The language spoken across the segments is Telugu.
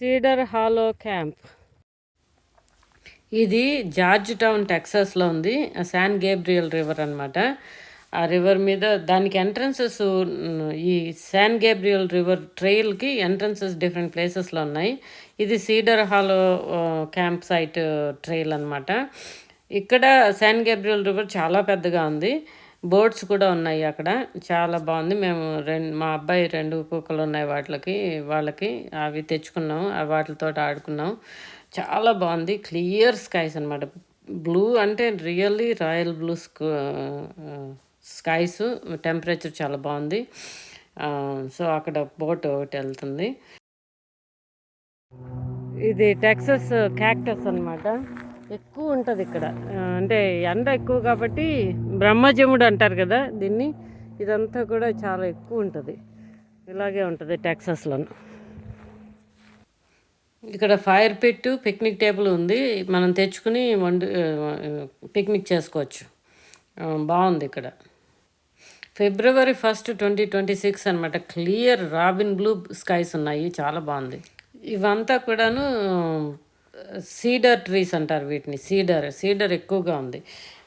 Cedar Hollow Camp. ఇది జార్జ్ టౌన్ టెక్సాస్లో ఉంది. శాన్ గేబ్రియల్ రివర్ అనమాట ఆ రివర్ మీద దానికి ఎంట్రన్సెస్ ఈ శాన్ గేబ్రియల్ రివర్ ట్రైల్కి ఎంట్రన్సెస్ డిఫరెంట్ ప్లేసెస్లో ఉన్నాయి. ఇది Cedar Hollow Camp site trail అనమాట ఇక్కడ శాన్ గేబ్రియల్ రివర్ చాలా పెద్దగా ఉంది. బోట్స్ కూడా ఉన్నాయి అక్కడ. చాలా బాగుంది. మేము రెండు మా అబ్బాయి రెండు కుక్కలు ఉన్నాయి వాటికి వాళ్ళకి అవి తెచ్చుకున్నాం ఆ వాటితో ఆడుకున్నాం చాలా బాగుంది. క్లియర్ స్కైస్ అనమాట బ్లూ అంటే really royal blue skies. Temperature చాలా బాగుంది. సో అక్కడ బోట్ ఒకటి వెళ్తుంది. ఇది టెక్సస్ క్యాక్టస్ అన్నమాట. ఎక్కువ ఉంటుంది ఇక్కడ. అంటే ఎండ ఎక్కువ కాబట్టి బ్రహ్మజముడు అంటారు కదా దీన్ని. ఇదంతా కూడా చాలా ఎక్కువ ఉంటుంది. ఇలాగే ఉంటుంది టెక్సస్లో ఇక్కడ ఫైర్ పెట్టు పిక్నిక్ టేబుల్ ఉంది. మనం తెచ్చుకుని వండు పిక్నిక్ చేసుకోవచ్చు. బాగుంది ఇక్కడ. February first twenty twenty six అనమాట క్లియర్ రాబిన్ బ్లూ స్కైస్ ఉన్నాయి. చాలా బాగుంది. ఇవంతా కూడాను సీడర్ ట్రీస్ అంటారు వీటిని సీడర్ సీడర్ ఎక్కువగా ఉంది.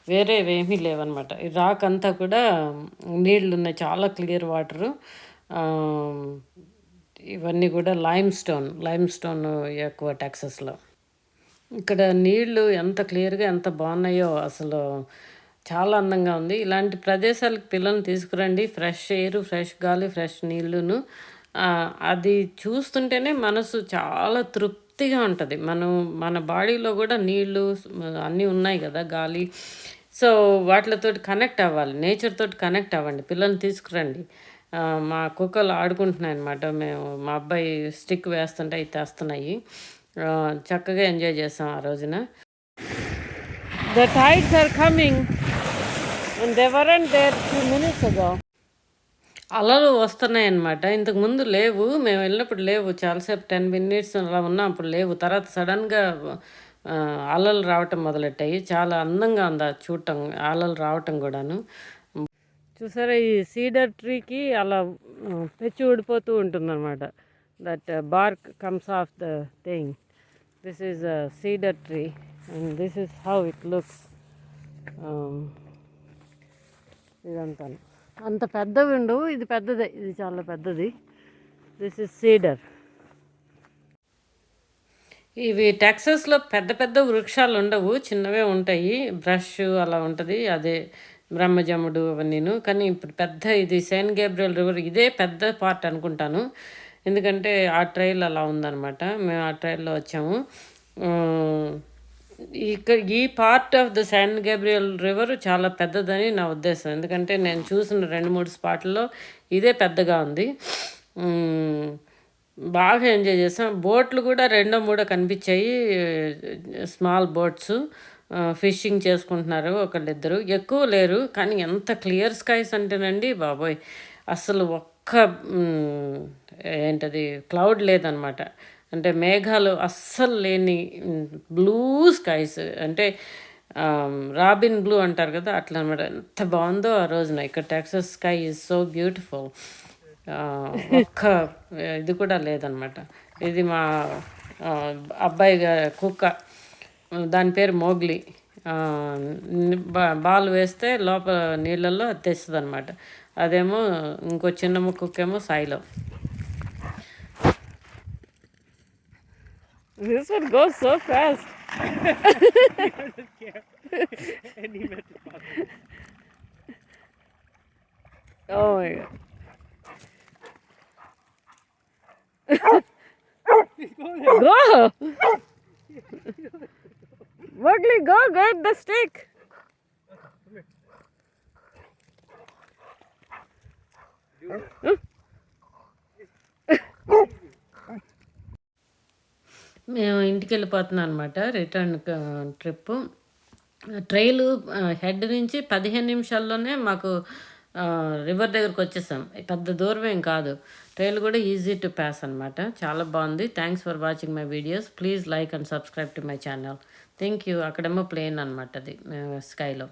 వేరే ఏమీ లేవన్నమాట. ఈ రాక్ అంతా కూడా నీళ్ళు ఉన్నాయి చాలా క్లియర్ వాటరు. ఇవన్నీ కూడా లైమ్ స్టోన్ లైమ్ స్టోన్ ఎక్కువ టెక్సస్లో. ఇక్కడ నీళ్ళు ఎంత క్లియర్గా ఎంత బాగున్నాయో అసలు చాలా అందంగా ఉంది. ఇలాంటి ప్రదేశాలకు పిల్లల్ని తీసుకురండి. ఫ్రెష్ ఎయిర్ ఫ్రెష్ గాలి ఫ్రెష్ నీళ్ళును అది చూస్తుంటేనే మనసు చాలా తృప్తి తృప్తిగా ఉంటుంది. మనం మన బాడీలో కూడా నీళ్ళు అన్నీ ఉన్నాయి కదా గాలి. సో వాటితో కనెక్ట్ అవ్వాలి. నేచర్ తోటి కనెక్ట్ అవ్వండి. పిల్లల్ని తీసుకురండి. మా కుక్కలు ఆడుకుంటున్నాయి అనమాట మేము మా అబ్బాయి స్టిక్ వేస్తుంటే అవి తెస్తున్నాయి. చక్కగా ఎంజాయ్ చేస్తాం ఆ రోజున. The tides are coming and they and there two minutes ago అలలు వస్తున్నాయి అనమాట ఇంతకు ముందు లేవు మేము వెళ్ళినప్పుడు లేవు. చాలాసేపు టెన్ మినిట్స్ అలా ఉన్నాం అప్పుడు లేవు. తర్వాత సడన్గా అలలు రావటం మొదలెట్టాయి. చాలా అందంగా ఉంది చూడటం అలలు రావటం కూడాను. చూసారా ఈ సీడర్ ట్రీకి అలా పెచ్చి ఊడిపోతూ ఉంటుందన్నమాట. That bark comes off the thing. This is a cedar tree and this is how it looks. ఇదంతా. అంత పెద్దవి ఉండవు. ఇది పెద్దదే. ఇది చాలా పెద్దది. దిస్ ఇస్ సీడర్ ఇవి టెక్సస్లో పెద్ద పెద్ద వృక్షాలు ఉండవు. చిన్నవే ఉంటాయి. బ్రష్ అలా ఉంటుంది. అదే బ్రహ్మజముడు అవన్నీను. కానీ ఇప్పుడు పెద్ద ఇది సెయింట్ గేబ్రియల్ రివర్ ఇదే పెద్ద పార్ట్ అనుకుంటాను. ఎందుకంటే ఆ ట్రైల్ అలా ఉందన్నమాట. మేము ఆ ట్రైల్లో వచ్చాము. ఇక్కడ ఈ part of the San Gabriel River చాలా పెద్దదని నా ఉద్దేశం. ఎందుకంటే నేను చూసిన రెండు మూడు స్పాట్లలో ఇదే పెద్దగా ఉంది. బాగా ఎంజాయ్ చేసాం. బోట్లు కూడా రెండో మూడో కనిపించాయి. స్మాల్ బోట్స్ ఫిషింగ్ చేసుకుంటున్నారు ఒకళ్ళిద్దరు. ఎక్కువ లేరు కానీ ఎంత క్లియర్ స్కైస్ అంటేనండి బాబోయ్. అసలు ఒక్క ఏంటది క్లౌడ్ లేదనమాట. అంటే మేఘాలు అస్సలు లేని బ్లూ స్కైస్ అంటే రాబిన్ బ్లూ అంటారు కదా అట్లా అనమాట ఎంత బాగుందో ఆ రోజున ఇక్కడ Texas sky is so beautiful. ఒక్క ఇది కూడా లేదనమాట. ఇది మా అబ్బాయి కుక్క. దాని పేరు మోగ్లీ. బాల్ వేస్తే లోపల నీళ్ళల్లో అది తెస్తుంది అనమాట అదేమో ఇంకో చిన్న కుక్కేమో సాయిలో. This one goes so fast. oh my god. go! Mowgli, go get the stick. మేము ఇంటికి వెళ్ళిపోతున్నాం అనమాట రిటర్న్ ట్రిప్ ట్రైల్ హెడ్ నుంచి పదిహేను నిమిషాల్లోనే మాకు రివర్ దగ్గరకు వచ్చేసాం. పెద్ద దూరం ఏం కాదు. ట్రైల్ కూడా ఈజీ టు పాస్ అనమాట చాలా బాగుంది. Thanks for watching my videos please like and subscribe to my channel thank you అక్కడేమో ప్లేన్ అనమాట అది స్కైలో